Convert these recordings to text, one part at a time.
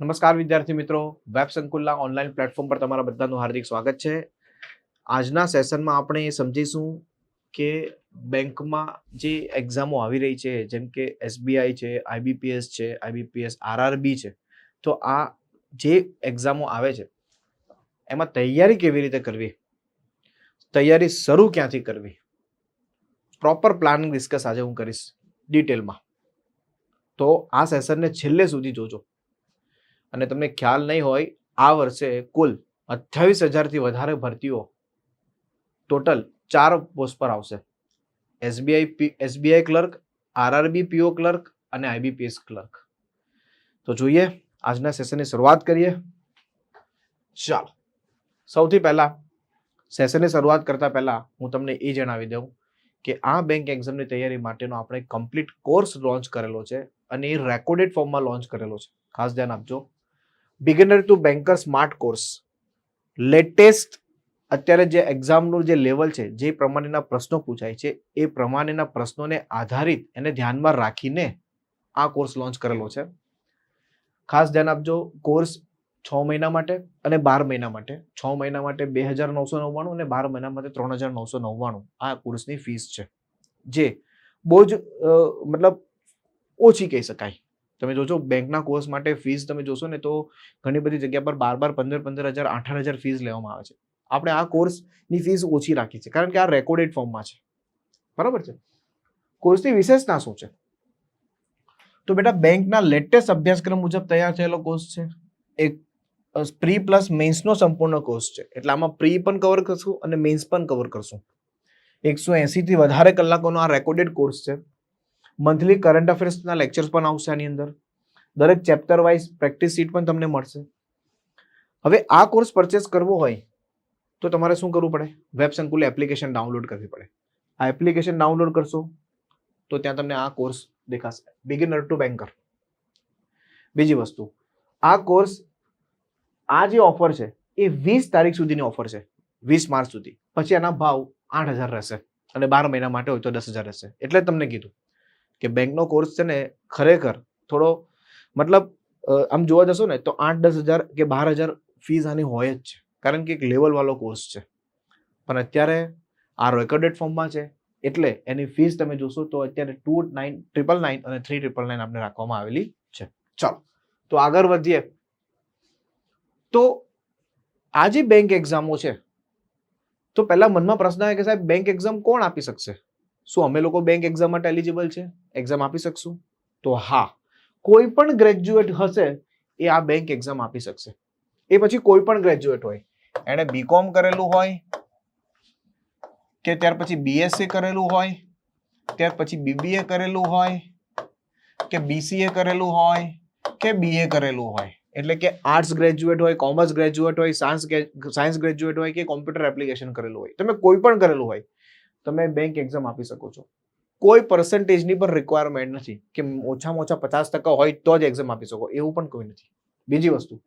નમસ્કાર વિદ્યાર્થી મિત્રો. વેબ સંકુલના ઓનલાઈન પ્લેટફોર્મ પર તમારા બધાનું હાર્દિક સ્વાગત છે. આજના સેશનમાં આપણે એ સમજીશું કે બેંકમાં જે એક્ઝામો આવી રહી છે, જેમ કે એસબીઆઈ છે આઈબીપીએસ છે આઈબીપીએસ આરઆરબી છે, તો આ જે એક્ઝામો આવે છે, એમાં તૈયારી કેવી રીતે કરવી? તૈયારી શરૂ ક્યાંથી કરવી? પ્રોપર પ્લાનિંગ ડિસ્કસ આજે હું કરીશ ડિટેલમાં તો આ સેશનને છેલ્લે સુધી જોજો. અને તમને ખ્યાલ નહીં હોય, આ વર્ષે કુલ અઠ્યાવીસ હજારથી વધારે ભરતીઓ ટોટલ ચાર પોસ્ટ પર આવશે. SBI SBI clerk, RRB PO clerk અને આઈબીપીએસ ક્લર્ક. તો જોઈએ, આજના સેશનની શરૂઆત કરીએ. ચાલો, સૌથી પહેલા સેશનની શરૂઆત કરતા પહેલા હું તમને એ જણાવી દઉં કે આ બેંક એક્ઝામની તૈયારી માટેનો આપણે કમ્પ્લીટ કોર્સ લોન્ચ કરેલો છે અને એ રેકોર્ડેડ ફોર્મમાં લોન્ચ કરેલો છે. ખાસ ધ્યાન આપજો. Beginner to banker smart course latest અત્યારે જે એક્ઝામનું જે લેવલ છે, જે પ્રમાણેના પ્રશ્નો પૂછાય છે, એ પ્રમાણેના પ્રશ્નોને આધારિત એને ધ્યાનમાં રાખીને આ કોર્સ લોન્ચ કરેલો છે. ખાસ ધ્યાન આપજો કોર્સ છ મહિના માટે અને બાર મહિના માટે. છ મહિના માટે બે હજાર નવસો નવ્વાણું અને બાર મહિના માટે ત્રણ હજાર નવસો નવ્વાણું. આ કોર્સની ફીસ છે. જે બહુ જ મતલબ ઓછી કહી શકાય. તમે જોજો, બેંકના કોર્સ માટે ફીસ તમે જોશો ને તો ઘણી બધી જગ્યા પર બાર બાર, પંદર પંદર હજાર આઠ આઠ હજાર ફીસ લેવામાં આવે છે. આપણે આ કોર્સની ફીસ ઓછી રાખી છે, કારણ કે આ રેકોર્ડેડ ફોર્મમાં છે. બરાબર છે? કોર્સની વિશેષતા શું છે તો બેટા, બેંકના લેટેસ્ટ અભ્યાસક્રમ મુજબ તૈયાર થયેલો કોર્સ છે. એક પ્રી પ્લસ મેન્સનો સંપૂર્ણ કોર્સ છે. એટલે આમાં પ્રી પણ કવર કરશું અને મેન્સ પણ કવર કરશું. એકસો એંસીથી વધારે કલાકોનો આ રેકોર્ડેડ કોર્સ છે. મંથલી કરંટ અફેર્સના લેક્ચર્સ પણ આવશે આની અંદર. દરેક ચેપ્ટર વાઇઝ પ્રેક્ટિસ સીટ પણ તમને મળશે. હવે આ કોર્સ પરચેસ કરવો હોય, તો તમારે શું કરવું પડે? વેબ સંકુલ એપ્લિકેશન ડાઉનલોડ કરવી પડે. આ એપ્લિકેશન ડાઉનલોડ કરશો, તો ત્યાં તમને આ કોર્સ દેખાશે. બિગિનર ટુ બેન્કર બીજી વસ્તુ, આ કોર્સ આ જે ઓફર છે, એ વીસ તારીખ સુધીની ઓફર છે. વીસ માર્ચ સુધી. પછી આના ભાવ આઠ હજાર રહેશે. અને બાર મહિના માટે હોય તો દસ હજાર રહેશે. એટલે તમને કીધું. કે બેંકનો કોર્સ છે ને, ખરેખર થોડો, મતલબ આમ જોવા જશો ને, તો આઠ દસ હજાર કે બાર હજાર ફીસ આની હોય જ છે. કારણ કે એક લેવલવાળો કોર્સ છે. પણ અત્યારે આ રેકોર્ડેડ ફોર્મમાં છે, એટલે એની ફીસ તમે જોશો તો અત્યારે ટુ નાઇન ટ્રિપલ નાઇન અને થ્રી ટ્રિપલ નાઇન આપણે રાખવામાં આવેલી છે. ચાલો, તો આગળ વધીએ. તો આ જે બેંક એક્ઝામો છે, તો પહેલા મનમાં પ્રશ્ન આવે કે સાહેબ બેંક એક્ઝામ કોણ આપી શકશે? શું અમે લોકો બેંક એક્ઝામ માટે એલિજિબલ છે? એક્ઝામ આપી શકશું? તો હા. કોઈ પણ ગ્રેજ્યુએટ હશે, એ આ બેંક એક્ઝામ આપી શકશે. એ પછી કોઈ પણ ગ્રેજ્યુએટ હોય. એણે બીકોમ કરેલું હોય, કે ત્યાર પછી બીએસસી કરેલું હોય, ત્યાર પછી બીબીએ કરેલું હોય, કે બીસીએ કરેલું હોય, કે બીએ કરેલું હોય. એટલે કે આર્ટ્સ ગ્રેજ્યુએટ હોય કોમર્સ ગ્રેજ્યુએટ હોય સાયન્સ સાયન્સ ગ્રેજ્યુએટ હોય, કે કોમ્પ્યુટર એપ્લિકેશન કરેલું હોય. તમે કોઈ પણ કરેલું હોય, તમે બેંક એક્ઝામ આપી શકો છો. કોઈ પર્સન્ટેજની પણ રિક્વાયરમેન્ટ નથી કે ઓછામાં ઓછા પચાસ ટકા હોય તો જ એક્ઝામ આપી શકો, એવું પણ કોઈ નથી. બીજી વસ્તુ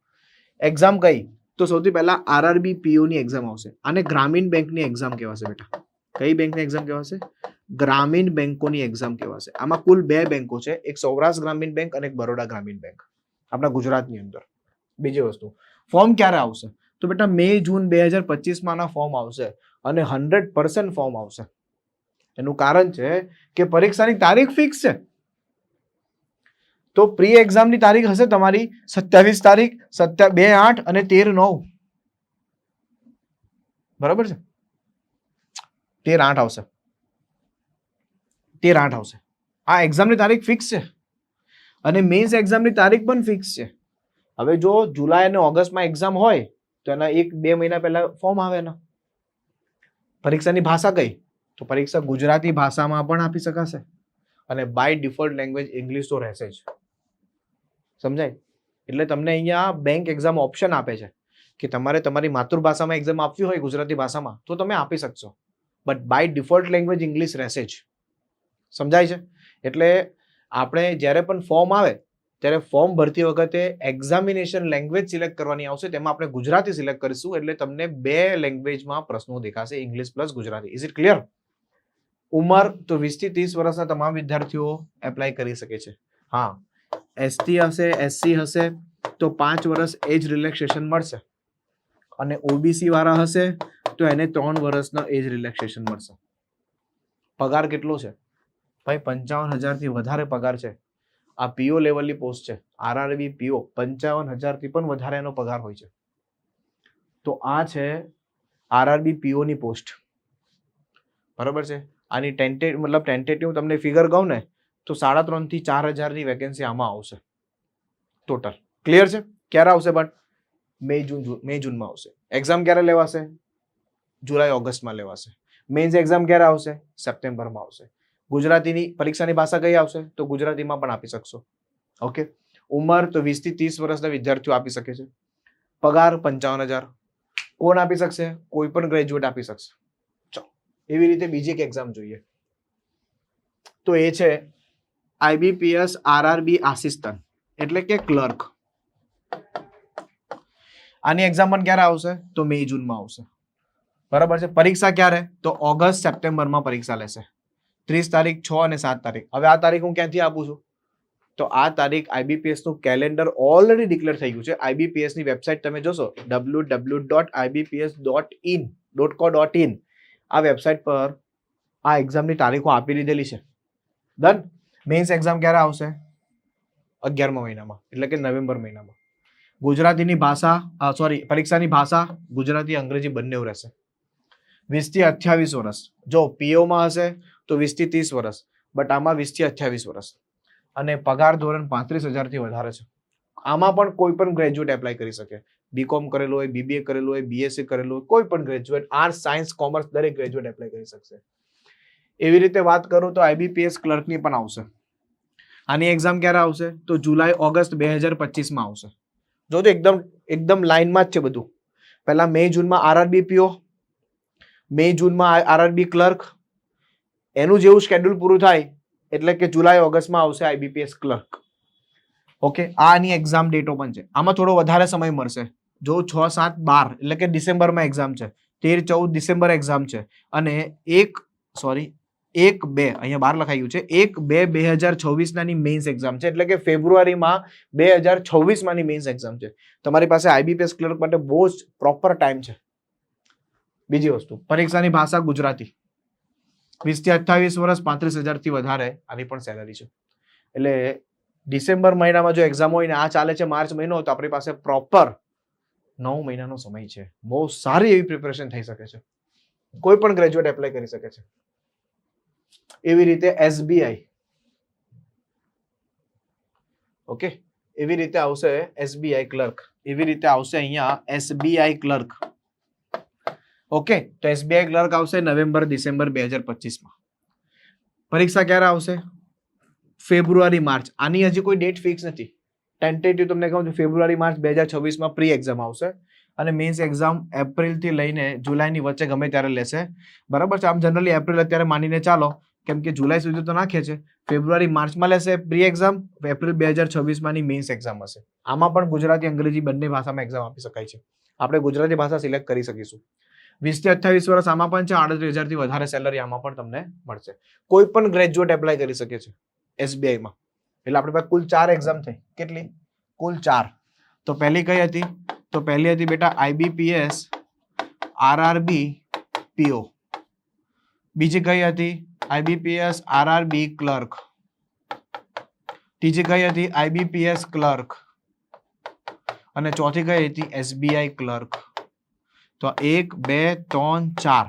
એક્ઝામ કઈ? તો સૌથી પહેલા આરઆરબી પીઓની એક્ઝામ આવશે અને ગ્રામીણ બેંકની એક્ઝામ કહેવાશે બેટા. કઈ બેંકની એક્ઝામ કહેવાશે? ગ્રામીણ બેંકોની એક્ઝામ કહેવાશે. આમાં કુલ બે બેંકો છે, એક સૌરાષ્ટ્ર ગ્રામીણ બેંક અને એક બરોડા ગ્રામીણ બેંક, આપણા ગુજરાતની અંદર. બીજી વસ્તુ ફોર્મ ક્યારે આવશે? તો બેટા મે જૂન બે હજાર પચીસમાં ફોર્મ આવશે અને હંડ્રેડ પર્સન્ટ ફોર્મ આવશે. એનું કારણ છે કે પરીક્ષાની તારીખ ફિક્સ છે. તો પ્રી એક્ઝામની તારીખ હશે તમારી સત્યાવીસ તારીખ, સત્યા, બે, આઠ અને તેર, નવ. બરાબર છે? તેર, આઠ આવશે. તેર, આઠ આવશે. આ એક્ઝામની તારીખ ફિક્સ છે. અને મેન્સ એક્ઝામની તારીખ પણ ફિક્સ છે. હવે જો જુલાઈ અને ઓગસ્ટમાં એક્ઝામ હોય, તો એના એક બે મહિના પહેલા ફોર્મ આવે એના. પરીક્ષાની ભાષા કઈ? તો પરીક્ષા ગુજરાતી ભાષામાં પણ આપી શકાશે અને બાય ડિફોલ્ટ લેંગ્વેજ ઇંગ્લિશ તો રહેશે જ. સમજાય? એટલે તમને અહીંયા બેંક એક્ઝામ ઓપ્શન આપે છે કે તમારે તમારી માતૃભાષામાં એક્ઝામ આપવી હોય ગુજરાતી ભાષામાં, તો તમે આપી શકશો. But by default language English રહેશે જ. સમજાય છે? એટલે આપણે જ્યારે પણ ફોર્મ આવે, ત્યારે ફોર્મ ભરતી વખતે એક્ઝામિનેશન લેંગ્વેજ સિલેક્ટ કરવાની આવશે, તેમાં આપણે ગુજરાતી સિલેક્ટ કરીશું, એટલે તમને બે લેંગ્વેજમાં પ્રશ્નો દેખાશે English plus Gujarati. Is it clear ઉંમર તો વીસથી ત્રીસ વર્ષના તમામ વિદ્યાર્થીઓ એપ્લાય કરી શકે છે. હા એસટી હશે એસસી હશે, તો પાંચ વર્ષ એજ રિલેક્સેશન મળશે. અને ઓબીસી વાળા હશે, તો એને ત્રણ વર્ષનો એજ રિલેક્સેશન મળશે. પગાર કેટલો છે? ભાઈ, પંચાવન હજારથી વધારે પગાર છે. આ પીઓ લેવલની પોસ્ટ છે. આરઆરબી પીઓ પંચાવન હજારથી પણ વધારે એનો પગાર હોય છે. તો આ છે આરઆરબી પીઓની પોસ્ટ બરાબર છે? આની ટેન્ટે મતલબ ટેન્ટેટિવ તમને ફિગર કહું ને, તો સાડા ત્રણથી ચાર હજારની વેકેન્સી આમાં આવશે. ટોટલ ક્લિયર છે? ક્યારે આવશે બટ મે જૂન મે જૂનમાં આવશે. એક્ઝામ ક્યારે લેવાશે? જુલાઈ ઓગસ્ટમાં લેવાશે. મેન્સ એક્ઝામ ક્યારે આવશે? સપ્ટેમ્બરમાં આવશે. ગુજરાતીની પરીક્ષાની ભાષા કઈ આવશે? તો ગુજરાતીમાં પણ આપી શકશો. ઓકે ઉંમર તો વીસથી ત્રીસ વર્ષના વિદ્યાર્થીઓ આપી શકે છે. પગાર પંચાવન હજાર. કોણ આપી શકશે? કોઈ પણ ગ્રેજ્યુએટ આપી શકશે. એવી રીતે બીજી એક એક્ઝામ જોઈએ. તો એ છે આઈબીપીએસ આરઆરબી આસિસ્ટન્ટ એટલે કે ક્લર્ક આની એક્ઝામ પણ ક્યારે આવશે? તો મે જૂનમાં આવશે. બરાબર છે? પરીક્ષા ક્યારે? તો ઓગસ્ટ, સપ્ટેમ્બરમાં પરીક્ષા લેશે. ત્રીસ તારીખ, છ અને સાત તારીખ. હવે આ તારીખ હું ક્યાંથી આપું છું? તો આ તારીખ આઈબીપીએસનું કેલેન્ડર ઓલરેડી ડિક્લેર થઈ ગયું છે. આઈબીપીએસની વેબસાઇટ તમે જોશો W W dot IBPS dot in dot co dot in આ વેબસાઇટ પર આ એક્ઝામની તારીખો આપી દીધેલી છે. ડન મેન્સ એક્ઝામ ક્યારે આવશે? અગિયારમા મહિનામાં, એટલે કે નવેમ્બર મહિનામાં. ગુજરાતીની ભાષા સોરી પરીક્ષાની ભાષા ગુજરાતી, અંગ્રેજી બંને રહેશે. વીસથી અઠ્યાવીસ વર્ષ. જો પીઓમાં હશે, તો વીસથી ત્રીસ વર્ષ. બટ આમાં વીસથી અઠ્યાવીસ વર્ષ. અને પગાર ધોરણ પાંત્રીસ હજારથી વધારે છે. આમાં પણ કોઈ પણ ગ્રેજ્યુએટ એપ્લાય કરી શકે. બીકોમ કરેલું હોય બીબીએ કરેલું હોય બીએસસી કરેલું હોય, કોઈ પણ ગ્રેજ્યુએટ આર્ટ્સ સાયન્સ કોમર્સ દરેક ગ્રેજ્યુએટ એપ્લાય કરી શકશે. એવી રીતે વાત કરું તો આઈબીપીએસ ક્લર્કની પણ આવશે. આની એક્ઝામ ક્યારે આવશે? તો જુલાઈ, ઓગસ્ટ બે હજાર પચીસમાં આવશે. જોજો એકદમ એકદમ લાઇનમાં જ છે બધું. પહેલાં મે, જૂનમાં આરઆરબી પીઓ મે, જૂનમાં આરઆરબી ક્લર્ક એનું જેવું શેડ્યુલ પૂરું થાય, એટલે કે જુલાઈ, ઓગસ્ટમાં આવશે આઈબીપીએસ ક્લર્ક ઓકે આ આની એક્ઝામ ડેટો પણ છે. આમાં થોડો વધારે સમય મળશે. જો છ, સાત, બાર, એટલે કે ડિસેમ્બરમાં એક્ઝામ છે. તેર, ચૌદ ડિસેમ્બર એક્ઝામ છે. અને એક સોરી એક, બે, અહીંયા બાર લખાયું છે. એક, બે બે હજાર છવ્વીસનાની મેઇન્સ એક્ઝામ છે. એટલે કે ફેબ્રુઆરીમાં બે હજાર છવ્વીસમાંની મેઇન્સ એક્ઝામ છે. તમારી પાસે આઈબીપીએસ ક્લર્ક માટે બહુ જ પ્રોપર ટાઈમ છે. બીજી વસ્તુ, પરીક્ષાની ભાષા ગુજરાતી. વીસથી અઠ્ઠાવીસ વર્ષ પાંત્રીસ હજારથી વધારે આની પણ સેલરી છે. એટલે ડિસેમ્બર મહિનામાં જો એક્ઝામ હોય ને આ ચાલે છે માર્ચ મહિનો, તો આપણી પાસે પ્રોપર નવ મહિનાનો સમય છે. બહુ સારી એવી પ્રિપેરેશન થઈ શકે છે. કોઈ પણ ગ્રેજ્યુએટ એપ્લાય કરી શકે છે. એવી રીતે એસબીઆઈ ઓકે એવી રીતે આવશે એસબીઆઈ ક્લર્ક એવી રીતે આવશે અહીંયા એસબીઆઈ ક્લર્ક ઓકે તો એસબીઆઈ ક્લર્ક આવશે નવેમ્બર, ડિસેમ્બર બે હજાર પચીસમાં. પરીક્ષા ક્યારે આવશે? ફેબ્રુઆરી, માર્ચ. આની હજી કોઈ ડેટ ફિક્સ નથી. ટેન્ટેટિવ તમને કહું છું, ફેબ્રુઆરી, માર્ચ બે હજાર છવ્વીસમાં પ્રી એક્ઝામ આવશે. અને મેન્સ એક્ઝામ એપ્રિલથી લઈને જુલાઈની વચ્ચે ગમે ત્યારે લેશે. બરાબર છે? આમ જનરલી એપ્રિલ અત્યારે માનીને ચાલો, કેમ કે જુલાઈ સુધી તો નાખે છે. ફેબ્રુઆરી, માર્ચમાં લેશે પ્રી એક્ઝામ એપ્રિલ બે હજાર છવ્વીસમાંની મેન્સ એક્ઝામ હશે. આમાં પણ ગુજરાતી, અંગ્રેજી બંને ભાષામાં એક્ઝામ આપી શકાય છે. આપણે ગુજરાતી ભાષા સિલેક્ટ કરી શકીશું. વીસથી અઠ્યાવીસ વર્ષ આમાં પણ છે, આડત્રીસ હજારથી વધારે સેલરી આમાં પણ તમને મળશે. કોઈ પણ ગ્રેજ્યુએટ એપ્લાય કરી શકે છે. એસબીઆઈમાં એટલે આપણી પાસે કુલ ચાર એક્ઝામ થઈ. કેટલી? કુલ ચાર. તો પહેલી કઈ હતી? તો પહેલી હતી બેટા આઈબીપીએસ આરઆરબી પીઓ બીજી કઈ હતી? આઈબીપીએસ આરઆરબી ક્લર્ક ત્રીજી કઈ હતી? આઈબીપીએસ ક્લર્ક અને ચોથી કઈ હતી? એસબીઆઈ ક્લર્ક તો એક, બે, ત્રણ, ચાર.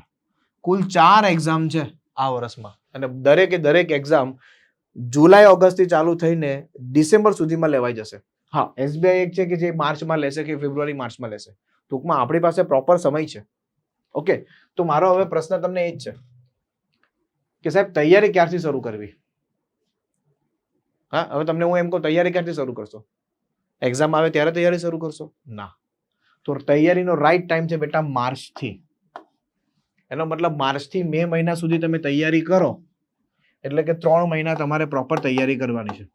કુલ ચાર એક્ઝામ છે આ વર્ષમાં. અને દરેકે દરેક એક્ઝામ જુલાઈ, ઓગસ્ટથી ચાલુ થઈને ડિસેમ્બર સુધીમાં લેવાઈ જશે. હા, એસબીઆઈ એક છે કે જે માર્ચમાં લેશે કે ફેબ્રુઆરી, માર્ચમાં લેશે? ટૂંકમાં આપણી પાસે પ્રોપર સમય છે. ઓકે, તો મારો હવે પ્રશ્ન તમને એ જ છે કે સાહેબ, તૈયારી ક્યારથી શરૂ કરવી? હા, હવે તમને હું એમ કહું, તૈયારી ક્યારથી શરૂ કરશો? એક્ઝામ આવે ત્યારે તૈયારી શરૂ કરશો? ના. તો તૈયારીનો રાઈટ ટાઈમ છે બેટા માર્ચથી. એનો મતલબ માર્ચથી મે મહિના સુધી તમે તૈયારી કરો. એટલે કે ત્રણ મહિના તમારે પ્રોપર તૈયારી કરવાની છે.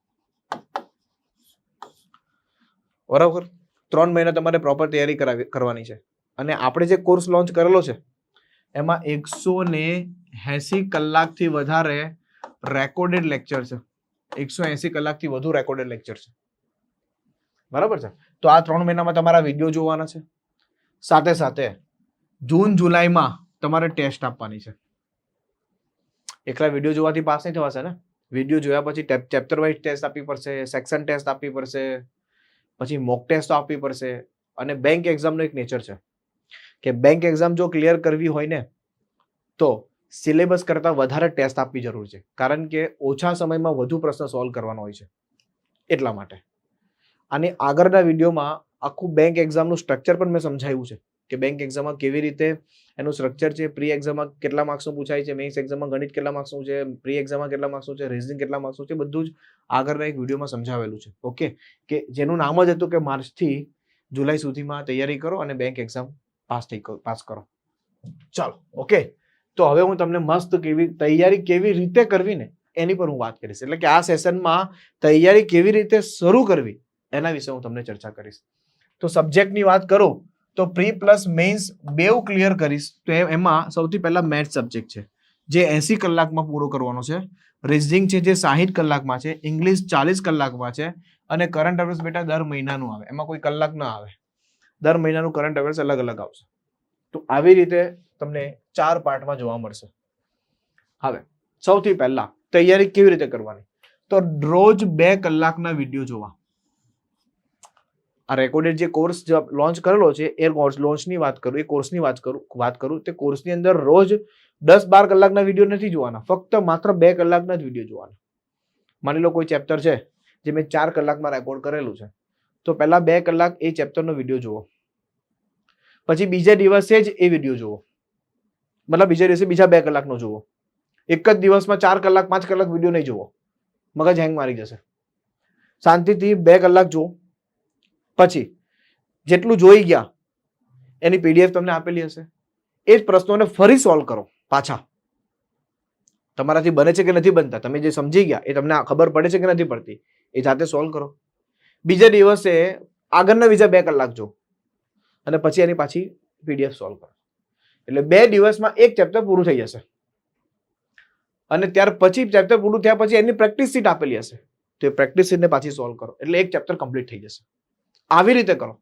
બરાબર? ત્રણ મહિના તમારે પ્રોપર તૈયારી કરાવી, કરવાની છે. અને આપણે જે કોર્સ લોન્ચ કરેલો છે, એમાં એકસો ને એસી કલાકથી વધારે રેકોર્ડેડ લેક્ચર છે. એકસો એસી કલાકથી વધુ રેકોર્ડેડ લેક્ચર છે. બરાબર છે? તો આ ત્રણ મહિનામાં તમારા વીડિયો જોવાના છે. સાથે સાથે જૂન, જુલાઈમાં તમારે ટેસ્ટ આપવાની છે. એકલા વીડિયો જોવાથી પાસ નહીં થવાશે ને? વીડિયો જોયા પછી ચેપ્ટર વાઇઝ ટેસ્ટ આપવી પડશે સેક્શન ટેસ્ટ આપવી પડશે, પછી મોક ટેસ્ટ આપવી પડશે. અને બેંક એક્ઝામનો એક નેચર છે કે બેંક એક્ઝામ જો ક્લિયર કરવી હોય ને, તો સિલેબસ કરતાં વધારે ટેસ્ટ આપવી જરૂર છે. કારણ કે ઓછા સમયમાં વધુ પ્રશ્ન સોલ્વ કરવાનો હોય છે. એટલા માટે. અને આગળના વિડીયોમાં આખું બેંક એક્ઝામનું સ્ટ્રક્ચર પણ મેં સમજાવ્યું છે. કે બેંક એક્ઝામમાં કેવી રીતે એનું સ્ટ્રક્ચર છે પ્રી એક્ઝામમાં કેટલા માર્ક્સનું પૂછાય છે મેઇન્સ એક્ઝામમાં ગણિત કેટલા માર્ક્સનું છે પ્રી એક્ઝામમાં કેટલા માર્ક્સનું છે રિઝનિંગ કેટલા માર્ક્સનું છે બધું જ આગળના એક વિડીયોમાં સમજાવેલું છે. ઓકે કે જેનું નામ જ હતું કે માર્ચથી જુલાઈ સુધીમાં તૈયારી કરો અને બેંક એક્ઝામ પાસ થઈ પાસ કરો. ચાલો ઓકે તો હવે હું તમને મસ્ત કેવી, તૈયારી કેવી રીતે કરવી ને એની પર હું વાત કરીશ. એટલે કે આ સેશનમાં તૈયારી કેવી રીતે શરૂ કરવી એના વિશે હું તમને ચર્ચા કરીશ. તો સબ્જેક્ટની વાત કરું તો પ્રી પ્લસ મેઇન્સ બેવ ક્લિયર કરીશ. તો એમાં સૌથી પહેલા મેથ્સ સબ્જેક્ટ છે, જે એસી કલાકમાં પૂરો કરવાનો છે રિઝનિંગ છે જે સાહીઠ કલાકમાં છે, ઇંગ્લિશ ચાલીસ કલાકમાં છે, અને કરંટ અફેર્સ બેટા દર મહિનાનું આવે. એમાં કોઈ કલાક ના આવે. દર મહિનાનું કરંટ અફેર્સ અલગ અલગ આવશે. તો આવી રીતે તમને ચાર પાર્ટમાં જોવા મળશે. હવે, સૌથી પહેલા તૈયારી કેવી રીતે કરવાની? તો રોજ બે કલાકના વીડિયો જોવા. આ રેકોર્ડેડ જે કોર્સ લોન્ચ કરેલો છે, એ કોર્સ લોન્ચની વાત કરું, એ કોર્સની વાત કરું વાત કરું, તે કોર્સની અંદર રોજ દસ બાર કલાકના વીડિયો નથી જોવાના, ફક્ત માત્ર બે કલાકના જ વીડિયો જોવાના. માની લો કોઈ ચેપ્ટર છે, જે મેં ચાર કલાકમાં રેકોર્ડ કરેલું છે, તો પહેલા બે કલાક એ ચેપ્ટરનો વીડિયો જુઓ. પછી બીજા દિવસે જ એ વીડિયો જુઓ. મતલબ બીજા દિવસે બીજા બે કલાકનો જુઓ. એક જ દિવસમાં ચાર કલાક, પાંચ કલાક વીડિયો નહીં જુઓ. મગજ હેંગ મારી જશે. શાંતિથી બે કલાક જુઓ. પછી જેટલું જોઈ ગયા, એની પીડીએફ તમને આપેલી હશે. એ જ પ્રશ્નોને ફરી સોલ્વ કરો પાછા. તમારાથી બને છે કે નથી બનતા, તમે જે સમજી ગયા, એ તમને ખબર પડે છે કે નથી પડતી, એ જાતે સોલ્વ કરો. બીજા દિવસે આગળના બીજા બે કલાક જો અને પછી એની પાછી પીડીએફ સોલ્વ કરો. એટલે બે દિવસમાં એક ચેપ્ટર પૂરું થઈ જશે. અને ત્યાર પછી ચેપ્ટર પૂરું થયા પછી એની પ્રેક્ટિસ સીટ આપેલી હશે. તો એ પ્રેક્ટિસ સીટને પાછી સોલ્વ કરો. એટલે એક ચેપ્ટર કમ્પ્લીટ થઈ જશે. આવી રીતે કરો.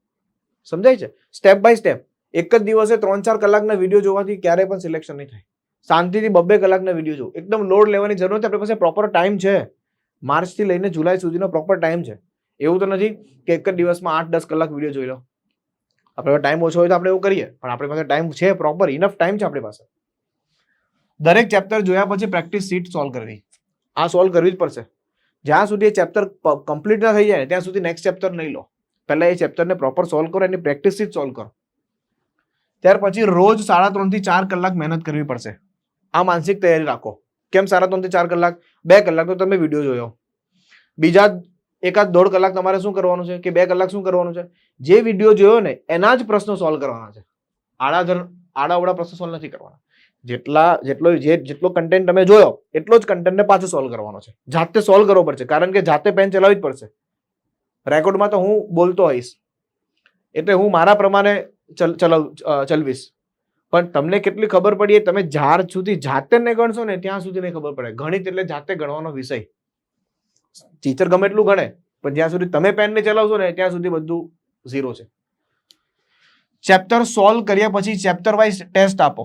સમજાય છે? સ્ટેપ બાય સ્ટેપ એક જ દિવસે ત્રણ ચાર કલાકના વીડિયો જોવાથી ક્યારેય પણ સિલેક્શન નહીં થાય. શાંતિથી બબ્બે કલાકના વીડિયો જો એકદમ લોડ લેવાની જરૂર નથી. આપણી પાસે પ્રોપર ટાઈમ છે. માર્ચથી લઈને જુલાઈ સુધીનો પ્રોપર ટાઈમ છે. એવું તો નથી કે એક જ દિવસમાં આઠ દસ કલાક વીડિયો જોઈ લો. આપણે ટાઈમ ઓછો હોય તો આપણે એવું કરીએ. પણ આપણી પાસે ટાઈમ છે પ્રોપર ઇનફ ટાઈમ છે આપણી પાસે. દરેક ચેપ્ટર જોયા પછી પ્રેક્ટિસ સીટ સોલ્વ કરવી. આ સોલ્વ કરવી જ પડશે. જ્યાં સુધી એ ચેપ્ટર કમ્પ્લીટ ના થઈ જાય ત્યાં સુધી નેક્સ્ટ ચેપ્ટર નહીં લો. પહેલા એ ચેપ્ટરને પ્રોપર સોલ્વ કરો, એની પ્રેક્ટિસથી જ સોલ્વ કરો. ત્યાર પછી રોજ સાડા ત્રણથી ચાર કલાક મહેનત કરવી પડશે. આ માનસિક તૈયારી રાખો. કેમ સાડા ત્રણથી ચાર કલાક? બે કલાક તો તમે વીડિયો જોયો. બીજા એકાદ દોઢ કલાક તમારે શું કરવાનું છે? કે બે કલાક શું કરવાનું છે? જે વીડિયો જોયો ને, એના જ પ્રશ્નો સોલ્વ કરવાના છે. આડાધર આડાવડા પ્રશ્નો સોલ્વ નથી કરવાના. જેટલા, જેટલો, જે, જેટલો કન્ટેન્ટ તમે જોયો, એટલો જ કન્ટેન્ટને પાછો સોલ્વ કરવાનો છે. જાતે સોલ્વ કરવો પડશે. કારણ કે જાતે પેન ચલાવવી જ પડશે. રેકોર્ડમાં તો હું બોલતો હોઈશ. એટલે હું મારા પ્રમાણે ચલ, ચલાવ ચલવીશ. પણ તમને કેટલી ખબર પડી એ તમે જાર સુધી જાતે નહીં ગણશો ને ત્યાં સુધી નહીં ખબર પડે. ગણિત એટલે જાતે ગણવાનો વિષય. ટીચર ગમે એટલું ગણે, પણ જ્યાં સુધી તમે પેનને ચલાવશો ને ત્યાં સુધી બધું ઝીરો છે. ચેપ્ટર સોલ્વ કર્યા પછી ચેપ્ટર વાઇઝ ટેસ્ટ આપો.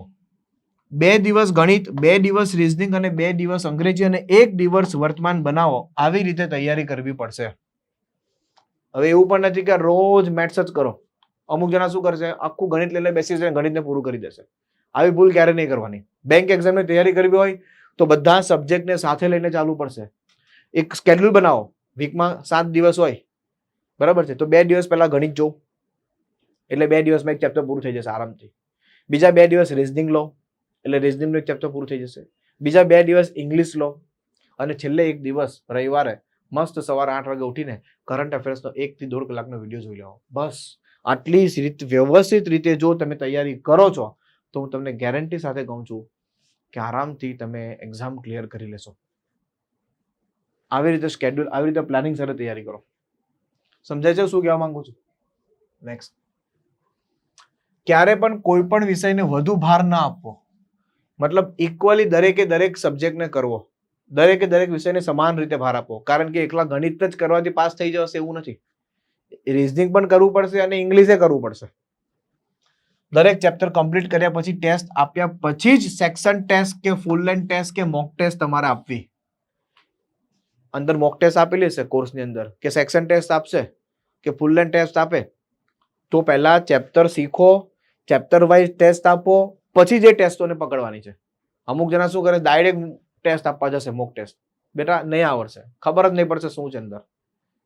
બે દિવસ ગણિત, બે દિવસ રીઝનિંગ અને બે દિવસ અંગ્રેજી અને એક દિવસ વર્તમાન બનાવો. આવી રીતે તૈયારી કરવી પડશે. હવે એવું પણ નથી કે રોજ મેથ્સ જ કરો. અમુક જણા શું કરશે? આખું ગણિત લઈને બેસી જશે ગણિતને પૂરું કરી દેશે. આવી ભૂલ ક્યારે નહીં કરવાની. બેંક એક્ઝામની તૈયારી કરવી હોય તો બધા સબ્જેક્ટને સાથે લઈને ચાલવું પડશે. એક સ્કેડ્યુલ બનાવો. વીકમાં સાત દિવસ હોય. બરાબર છે? તો બે દિવસ પહેલાં ગણિત જો એટલે બે દિવસમાં એક ચેપ્ટર પૂરું થઈ જશે આરામથી. બીજા બે દિવસ રિઝનિંગ લો. એટલે રિઝનિંગનું એક ચેપ્ટર પૂરું થઈ જશે. બીજા બે દિવસ ઇંગ્લિશ લો. અને છેલ્લે એક દિવસ રવિવારે મસ્ત સવારે આઠ વાગે ઉઠીને કરંટ અફેર્સનો એકથી દોઢ કલાકનો વીડિયો જોઈ લેવો બસ. આટલી રીત, વ્યવસ્થિત રીતે જો તમે તૈયારી કરો છો, તો હું તમને ગેરંટી સાથે કહું છું કે આરામથી તમે એક્ઝામ ક્લિયર કરી લેશો. આવી રીતે સ્કેડ્યુલ આવી રીતે પ્લાનિંગ સાથે તૈયારી કરો. સમજાય છે શું કહેવા માંગુ છું? નેક્સ્ટ ક્યારે પણ કોઈ પણ વિષયને વધુ ભાર ના આપવો. મતલબ ઇક્વલી દરેકે દરેક સબ્જેક્ટને કરવો. દરેકે દરેક વિષયને સમાન રીતે ભાર આપો કારણ કે એકલા ગણિત જ કરવાથી પાસ થઈ જશે એવું નથી. રિઝનિંગ પણ કરવું પડશે અને ઇંગ્લિશે કરવું પડશે. દરેક ચેપ્ટર કમ્પ્લીટ કર્યા પછી ટેસ્ટ આપ્યા પછી જ સેક્શન ટેસ્ટ કે ફૂલ લેન્થ ટેસ્ટ કે મોક ટેસ્ટ તમારે આપવી. અંદર મોક ટેસ્ટ આપેલી છે કોર્સની અંદર. કે સેક્શન ટેસ્ટ આપશે કે ફૂલ લેન્થ ટેસ્ટ આપે. તો પહેલા ચેપ્ટર શીખો ચેપ્ટર વાઇઝ ટેસ્ટ આપો, પછી જે ટેસ્ટોને પકડવાની છે. અમુક જણા શું કરે ડાયરેક્ટ ટેસ્ટ આપવા જશે મોક ટેસ્ટ બેટા, નહીં આવડશે. ખબર જ નહીં પડશે શું છે અંદર.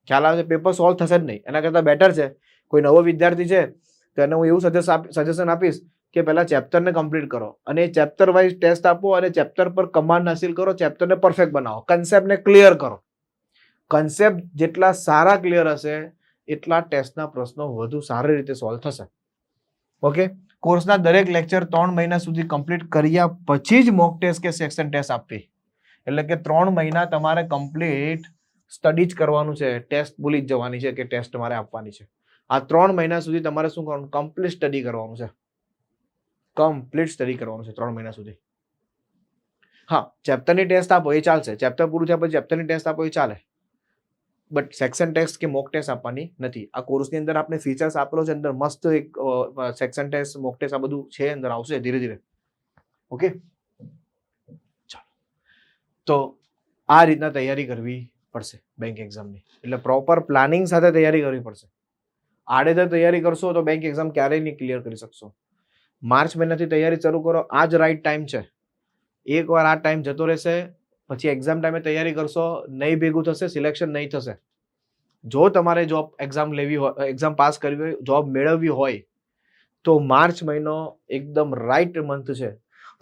ખ્યાલ આવે પેપર સોલ્વ થશે જ નહીં. એના કરતાં બેટર છે. કોઈ નવો વિદ્યાર્થી છે, તો એને હું એવું સજેશન આપીશ કે પહેલાં ચેપ્ટરને કમ્પ્લીટ કરો અને એ ચેપ્ટર વાઇઝ ટેસ્ટ આપો અને ચેપ્ટર પર કમાન્ડ હાસિલ કરો ચેપ્ટરને પરફેક્ટ બનાવો. કન્સેપ્ટને ક્લિયર કરો. કન્સેપ્ટ જેટલા સારા ક્લિયર હશે, એટલા ટેસ્ટના પ્રશ્નો વધુ સારી રીતે સોલ્વ થશે. ઓકે કોર્સના દરેક લેક્ચર ત્રણ મહિના સુધી કમ્પ્લીટ કર્યા પછી જ મોક ટેસ્ટ કે સેક્શન ટેસ્ટ આપવી. એટલે કે ત્રણ મહિના તમારે કમ્પ્લીટ સ્ટડી જ કરવાનું છે ટેસ્ટ ભૂલી જ જવાની છે કે ટેસ્ટ મારે આપવાની છે. આ ત્રણ મહિના સુધી તમારે શું કરવાનું? કમ્પ્લીટ સ્ટડી કરવાનું છે. કમ્પ્લીટ સ્ટડી કરવાનું છે ત્રણ મહિના સુધી. હા ચેપ્ટરની ટેસ્ટ આપો, એ ચાલશે. ચેપ્ટર પૂરું થયા પછી ચેપ્ટરની ટેસ્ટ આપો, એ ચાલે. બટ સેક્શન ટેસ્ટ કે મોક ટેસ્ટ આપવાની નથી. આ કોર્સની અંદર આપણે ફીચર્સ આપેલો છે, અંદર મસ્ત એક સેક્શન ટેસ્ટ મોક ટેસ્ટ આ બધું છે અંદર, આવશે ધીરે ધીરે. ઓકે તો આ રીતના તૈયારી કરવી પડશે બેંક એક્ઝામની એટલે પ્રોપર પ્લાનિંગ સાથે તૈયારી કરવી પડશે. આડેધડ તૈયારી કરશો તો બેંક એક્ઝામ ક્યારેય નહીં ક્લિયર કરી શકશો. માર્ચ મહિનાથી તૈયારી શરૂ કરો આ જ રાઈટ ટાઈમ છે. એકવાર આ ટાઈમ જતો રહેશે, પછી એક્ઝામ ટાઈમે તૈયારી કરશો, નહીં ભેગું થશે સિલેક્શન નહીં થશે. જો તમારે જોબ એક્ઝામ લેવી હોય એક્ઝામ પાસ કરવી હોય જોબ મેળવવી હોય, તો માર્ચ મહિનો એકદમ રાઈટ મંથ છે.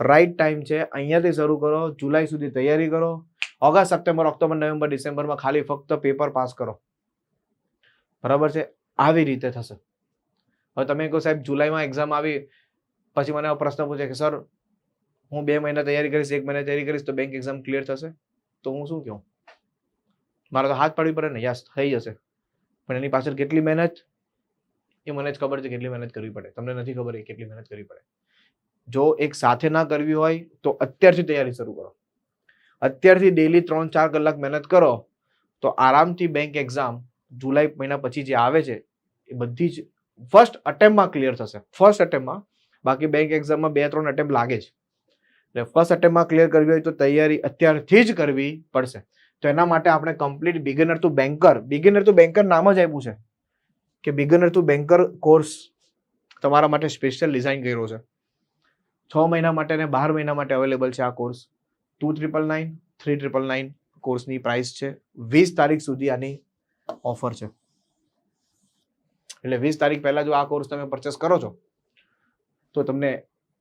રાઈટ ટાઈમ છે. અહીંયાથી શરૂ કરો. જુલાઈ સુધી તૈયારી કરો. ઓગસ્ટ, સપ્ટેમ્બર, ઓક્ટોબર, નવેમ્બર, ડિસેમ્બરમાં ખાલી ફક્ત પેપર પાસ કરો. બરાબર છે? આવી રીતે થશે. હવે તમે કહો સાહેબ, જુલાઈમાં એક્ઝામ આવી, પછી મને પ્રશ્ન પૂછે કે, સર, હું બે મહિના તૈયારી કરીશ, એક મહિના તૈયારી કરીશ, તો બેંક એક્ઝામ ક્લિયર થશે? તો હું શું કહું? મારે તો હાથ પાડવી પડે ને? યસ, થઈ જશે. પણ એની પાછળ કેટલી મહેનત? એ મને જ ખબર છે, કેટલી મહેનત કરવી પડે. તમને નથી ખબર એ કેટલી મહેનત કરવી પડે. જો એક સાથે ના કરવી હોય, તો અત્યારથી તૈયારી શરૂ કરો. અત્યારથી ડેલી ત્રણ ચાર કલાક મહેનત કરો, તો આરામથી બેંક એક્ઝામ જુલાઈ મહિના પછી જે આવે છે, એ બધી જ ફર્સ્ટ અટેમ્પમાં ક્લિયર થશે. ફર્સ્ટ અટેમ્પમાં બાકી બેંક એક્ઝામમાં બે ત્રણ અટેમ્પ લાગે છે એટલે ફર્સ્ટ અટેમ્પમાં ક્લિયર કરવી હોય તો તૈયારી અત્યારથી જ કરવી પડશે. તો એના માટે આપણે complete beginner to banker beginner to banker નામ જ આપ્યું છે. કે બિગનર ટુ બેન્કર કોર્સ તમારા માટે સ્પેશિયલ ડિઝાઇન કર્યો છે. છ મહિના માટે અને બાર મહિના માટે અવેલેબલ છે આ course two triple nine three triple nine કોર્સની પ્રાઇસ છે. વીસ તારીખ સુધી આની ઓફર છે. એટલે વીસ તારીખ પહેલાં જો આ કોર્સ તમે પરચેસ કરો છો, તો તમને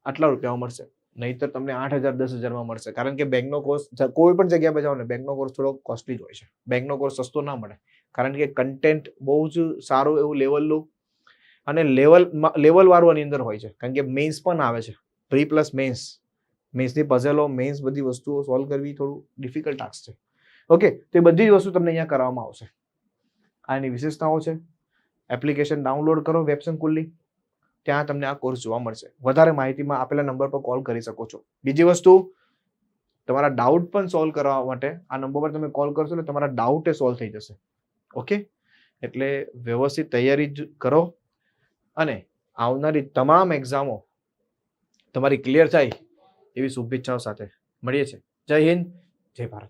આટલા રૂપિયામાં મળશે. નહીતર તમને આઠ હજાર, દસ હજારમાં મળશે. કારણ કે બેંકનો કોર્સ કોઈ પણ જગ્યા પર જાઓ ને, બેંકનો કોર્સ થોડો કોસ્ટલી જ હોય છે. બેંકનો કોર્સ સસ્તો ના મળે. કારણ કે કન્ટેન્ટ બહુ જ સારું એવું લેવલનું અને લેવલ લેવલ વાળું આની અંદર હોય છે. કારણ કે મેઇન્સ પણ આવે છે. પ્રી પ્લસ મેન્સ મેન્સની પઝલો મેન્સ બધી વસ્તુઓ સોલ્વ કરવી થોડું ડિફિકલ્ટ ટાસ્ક છે. ઓકે તો એ બધી જ વસ્તુ તમને અહીંયા કરવામાં આવશે. આની વિશેષતાઓ છે. એપ્લિકેશન ડાઉનલોડ કરો વેબસંકુલની ત્યાં તમને આ કોર્સ જોવા મળશે. વધારે માહિતીમાં આપેલા નંબર પર કોલ કરી શકો છો. બીજી વસ્તુ, તમારા ડાઉટ પણ સોલ્વ કરવા માટે આ નંબર પર તમે કોલ કરશો એટલે તમારા ડાઉટ એ સોલ્વ થઈ જશે. ઓકે એટલે વ્યવસ્થિત તૈયારી જ કરો. અને આવનારી તમામ એક્ઝામો તમારી ક્લિયર થાય એવી શુભેચ્છાઓ સાથે. મળીએ છીએ. જય હિન્દ જય ભારત.